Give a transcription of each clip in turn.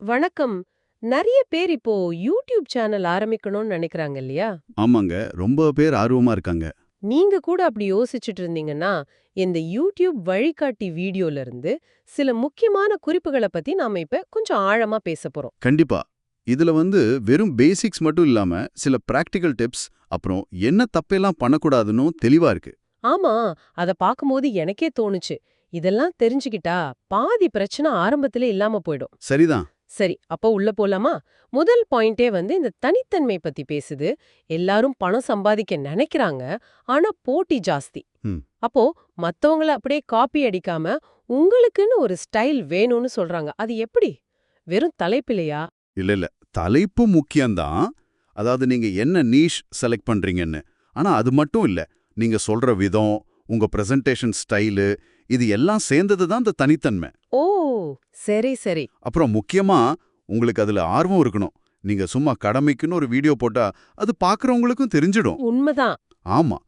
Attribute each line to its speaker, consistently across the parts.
Speaker 1: வணக்கம். நிறைய பேர் இப்போ யூடியூப் சேனல் ஆரம்பிக்கணும்னு நினைக்கிறாங்க இல்லையா?
Speaker 2: ஆமாங்க. ரொம்ப பேர் ஆர்வமா இருக்காங்க.
Speaker 1: நீங்க கூட அப்படி யோசிச்சுட்டு இருந்தீங்கன்னா இந்த யூடியூப் வழிகாட்டி வீடியோல இருந்து சில முக்கியமான குறிப்புகளை பத்தி நாம இப்ப கொஞ்சம் ஆழமா பேச போறோம்.
Speaker 2: கண்டிப்பா. இதுல வந்து வெறும் பேசிக்ஸ் மட்டும் இல்லாம சில பிராக்டிக்கல் டிப்ஸ் அப்புறம் என்ன தப்பெல்லாம் பண்ணக்கூடாதுன்னு தெளிவா இருக்கு.
Speaker 1: ஆமா. அத பாக்கும்போது எனக்கே தோணுச்சு. இதெல்லாம் தெரிஞ்சுக்கிட்டா பாதி பிரச்சனை ஆரம்பத்துல இல்லாம போயிடும்.
Speaker 2: சரிதான்.
Speaker 1: சரி அப்போ உள்ள போலாமா? முதல் பாயிண்டே வந்து இந்த தனித்தன்மை பத்தி பேசுது. எல்லாரும் பணம் சம்பாதிக்க நினைக்கிறாங்க. ஆனா போட்டி ஜாஸ்தி. அப்போ மத்தவங்கள அப்படியே காப்பி அடிக்காம உங்களுக்குன்னு ஒரு ஸ்டைல் வேணும்னு சொல்றாங்க. அது எப்படி? வெறும் தலைப்பிலையா?
Speaker 2: இல்ல இல்ல. தலைப்பு முக்கியம்தான். அதாவது நீங்க என்ன நீஷ் செலக்ட் பண்றீங்கன்னு. ஆனா அது மட்டும் இல்ல. நீங்க சொல்ற விதம் உங்க பிரசன்டேஷன் ஸ்டைலு இது எல்லாம் சேர்ந்தது தான் இந்த தனித்தன்மை.
Speaker 1: ஓ சரி சரி.
Speaker 2: அப்புறம் முக்கியமா உங்களுக்கு அதுல ஆர்வம் இருக்கணும். நீங்க சும்மா கடமைக்குன்னு ஒரு வீடியோ போட்டா அது பார்க்கறவங்களுக்கும் தெரிஞ்சிடும்.
Speaker 1: உண்மைதான்.
Speaker 2: ஆமா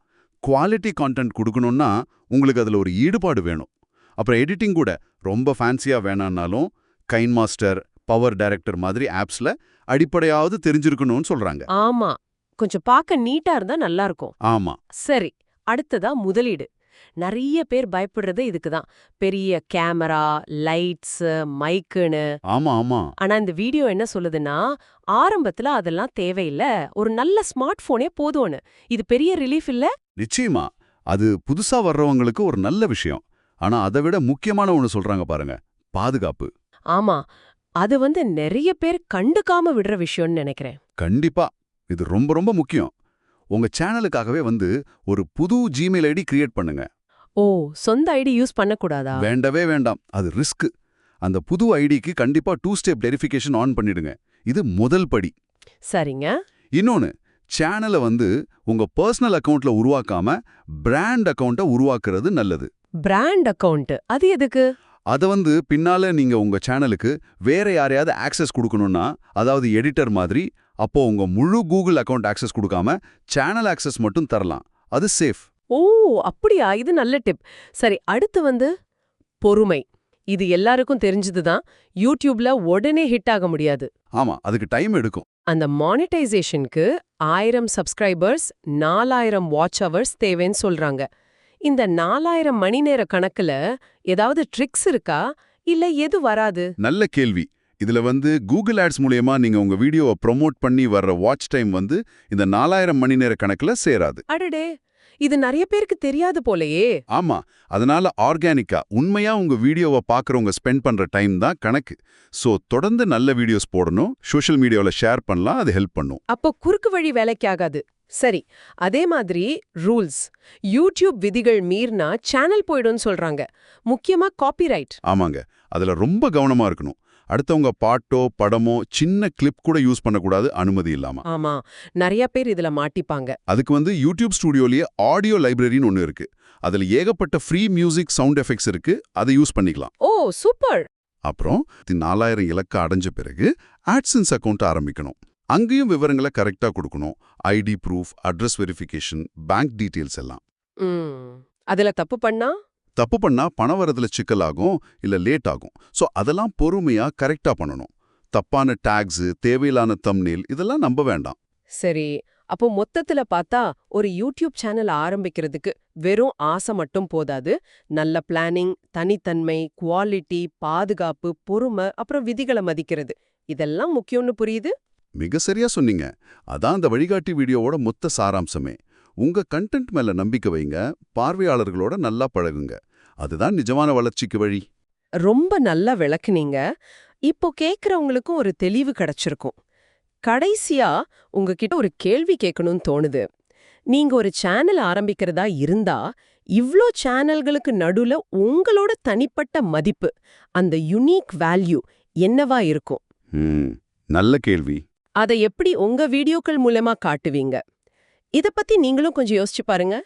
Speaker 2: குவாலிட்டி கான்டென்ட் கொடுக்கணும்னா உங்களுக்கு அதுல ஒரு ஈடுபாடு வேணும். அப்புறம் எடிட்டிங் கூட ரொம்ப ஃபேன்சியா வேணான்னாலும் கைன் மாஸ்டர் பவர் டைரக்டர் மாதிரி ஆப்ஸ்ல அடிப்படையாவது தெரிஞ்சிருக்கணும்னு சொல்றாங்க.
Speaker 1: ஆமா கொஞ்சம் பார்க்க நீட்டா இருந்தா நல்லா இருக்கும்.
Speaker 2: ஆமா.
Speaker 1: சரி அடுத்ததா முதலீடு. நிறைய பேர் பயப்படுறது இதுக்குதான் பெரிய கேமரா லைட்ஸ் மைக்குன்னு.
Speaker 2: ஆமா ஆமா.
Speaker 1: ஆனா இந்த வீடியோ என்ன சொல்லுதுன்னா ஆரம்பத்துல அதெல்லாம் தேவையில்ல. ஒரு நல்ல ஸ்மார்ட் போனே போதும்னு இது பெரிய ரிலீஃப் இல்ல?
Speaker 2: நிச்சயமா. அது புதுசா வர்றவங்களுக்கு ஒரு நல்ல விஷயம். ஆனா அதை விட முக்கியமான ஒண்ணு சொல்றாங்க பாருங்க பாதுகாப்பு.
Speaker 1: ஆமா. அது வந்து நிறைய பேர் கண்டுக்காம விடுற விஷயம்னு நினைக்கிறேன்.
Speaker 2: கண்டிப்பா. இது ரொம்ப ரொம்ப முக்கியம். உங்க சேனலுக்காகவே வந்து ஒரு புது ஜிமெயில் ஐடி கிரியேட் பண்ணுங்க.
Speaker 1: ஓ சொந்த ஐடி யூஸ் பண்ணக்கூடாதா?
Speaker 2: வேண்டவே வேண்டாம். அது ரிஸ்க் அந்த புது ஐடிக்கு கண்டிப்பா டூ ஸ்டெப் வெரிஃபிகேஷன் ஆன் பண்ணிடுங்க. இது முதல் படி.
Speaker 1: சரிங்க.
Speaker 2: இன்னொன்னு சேனலை வந்து உங்க பர்சனல் அக்கவுண்ட்ல உருவாக்காம பிராண்ட் அக்கவுண்ட்டை உருவாக்குறது நல்லது.
Speaker 1: பிராண்ட் அக்கவுண்ட் அது எதுக்கு?
Speaker 2: அத வந்து பின்னால நீங்க உங்க சேனலுக்கு வேற யாரையாவது ஆக்சஸ் கொடுக்கணும்னா அதாவது எடிட்டர் மாதிரி அப்போ உங்க முழு கூகுள் அக்கவுண்ட் ஆக்சஸ் கொடுக்காம சேனல் ஆக்சஸ் மட்டும் தரலாம். அது சேஃப்
Speaker 1: ஓ அப்படியா? இது நல்ல டிப் சரி அடுத்து வந்து பொறுமை. இது எல்லாருக்கும் தெரிஞ்சதுதான் யூடியூப்ல உடனே ஹிட் ஆக முடியாது.
Speaker 2: ஆமா அதுக்கு டைம் எடுக்கும்.
Speaker 1: அந்த மானிட்டைசேஷனுக்கு ஆயிரம் சப்ஸ்கிரைபர்ஸ் நாலாயிரம் வாட்ச் ஹவர்ஸ் தேவைன்னு சொல்றாங்க. இந்த நாலாயிரம் மணி நேர கணக்குல ஏதாவது ட்ரிக்ஸ் இருக்கா? இல்ல எது வராது?
Speaker 2: நல்ல கேள்வி. இதுல வந்து கூகுள் ஆட்ஸ் மூலியமா நீங்க உங்க வீடியோவை ப்ரோமோட் பண்ணி வர்ற வாட்ச் டைம் வந்து இந்த நாலாயிரம் மணி நேர கணக்குல சேராது.
Speaker 1: அடடே! இது நிறைய பேருக்கு தெரியாது போலயே.
Speaker 2: ஆமா. அதனால ஆர்கானிக்கா உண்மையா உங்க வீடியோவை பார்க்கறவங்க ஸ்பெண்ட் பண்ற டைம் தான் கணக்கு. சோ தொடர்ந்து நல்ல வீடியோஸ் போடணும். சோஷியல் மீடியாவில் ஷேர் பண்ணலாம். அது ஹெல்ப் பண்ணும்.
Speaker 1: அப்போ குறுக்கு வழி வேலைக்கு ஆகாது. சரி அதே மாதிரி ரூல்ஸ். யூடியூப் விதிகள் மீறினா சேனல் போயிடும்னு சொல்றாங்க. முக்கியமா காப்பிரைட்.
Speaker 2: ஆமாங்க. அதுல ரொம்ப கவனமா இருக்கணும். அடுத்தவங்க பாட்டோ படமோ சின்ன கிளிப் கூட யூஸ் பண்ணக்கூடாது அனுமதி இல்லாம.
Speaker 1: ஆமா. நிறைய பேர் இதுல மாட்டிப்பாங்க.
Speaker 2: அதுக்கு வந்து யூடியூப் ஸ்டுடியோலயே ஆடியோ லைப்ரரின்னு ஒன்று இருக்கு. அதுல ஏகப்பட்ட ஃப்ரீ மியூசிக் சவுண்ட் எஃபெக்ட்ஸ் இருக்கு. அதை யூஸ் பண்ணிக்கலாம்.
Speaker 1: Oh super!
Speaker 2: அப்புறம் நாலாயிரம் இலக்க அடைஞ்ச பிறகு ஆட்சன்ஸ் அக்கவுண்ட் ஆரம்பிக்கணும். அங்கேயும் விவரங்களை கரெக்டா கொடுக்கணும். ID proof address verification bank details எல்லாம்.
Speaker 1: அதுல தப்பு பண்ணா?
Speaker 2: தப்பு பண்ணா பணம் வரதுல சிக்கலாகும் இல்ல லேட் ஆகும். சோ அதெல்லாம் பொறுமையா கரெக்டா பண்ணணும். தப்பான டேக்ஸ் தேவையில்லான தம்னேல் இதெல்லாம் நம்ப வேண்டாம்.
Speaker 1: சரி. அப்போ மொத்தத்துல பார்த்தா ஒரு யூடியூப் சேனல் ஆரம்பிக்கிறதுக்கு வெறும் ஆசை மட்டும் போதாது? நல்ல பிளானிங் தனித்தன்மை குவாலிட்டி பாதுகாப்பு பொறுமை அப்புறம் விதிகளை மதிக்கிறது. இதெல்லாம் முக்கியம்னு புரியுது?
Speaker 2: மிக சரியா சொன்னீங்க. அதான் அந்த வழிகாட்டி வீடியோவோட மொத்த சாராம்சமே. உங்க கண்டென்ட் மேல நம்பிக்கை வைங்க. பார்வையாளர்களோட நல்லா பழகுங்க. அதுதான் நிஜமான வளர்ச்சிக்கு வழி.
Speaker 1: ரொம்ப நல்லா விளக்குனீங்க. இப்போ கேக்குறவங்களுக்கும் ஒரு தெளிவு கிடைச்சிருக்கும். கடைசியா உங்ககிட்ட ஒரு கேள்வி கேட்கணும்னு தோணுது. நீங்க ஒரு சேனல் ஆரம்பிக்கிறதா இருந்தா இவ்ளோ சேனல்களுக்கு நடுவுல உங்களோட தனிப்பட்ட மதிப்பு அந்த யுனிக் வேல்யூ என்னவா இருக்கும்?
Speaker 2: நல்ல கேள்வி.
Speaker 1: அதை எப்படி உங்க வீடியோக்கள் மூலமா காட்டுவீங்க? இத பத்தி நீங்களும் கொஞ்சம் யோசிச்சு பாருங்க.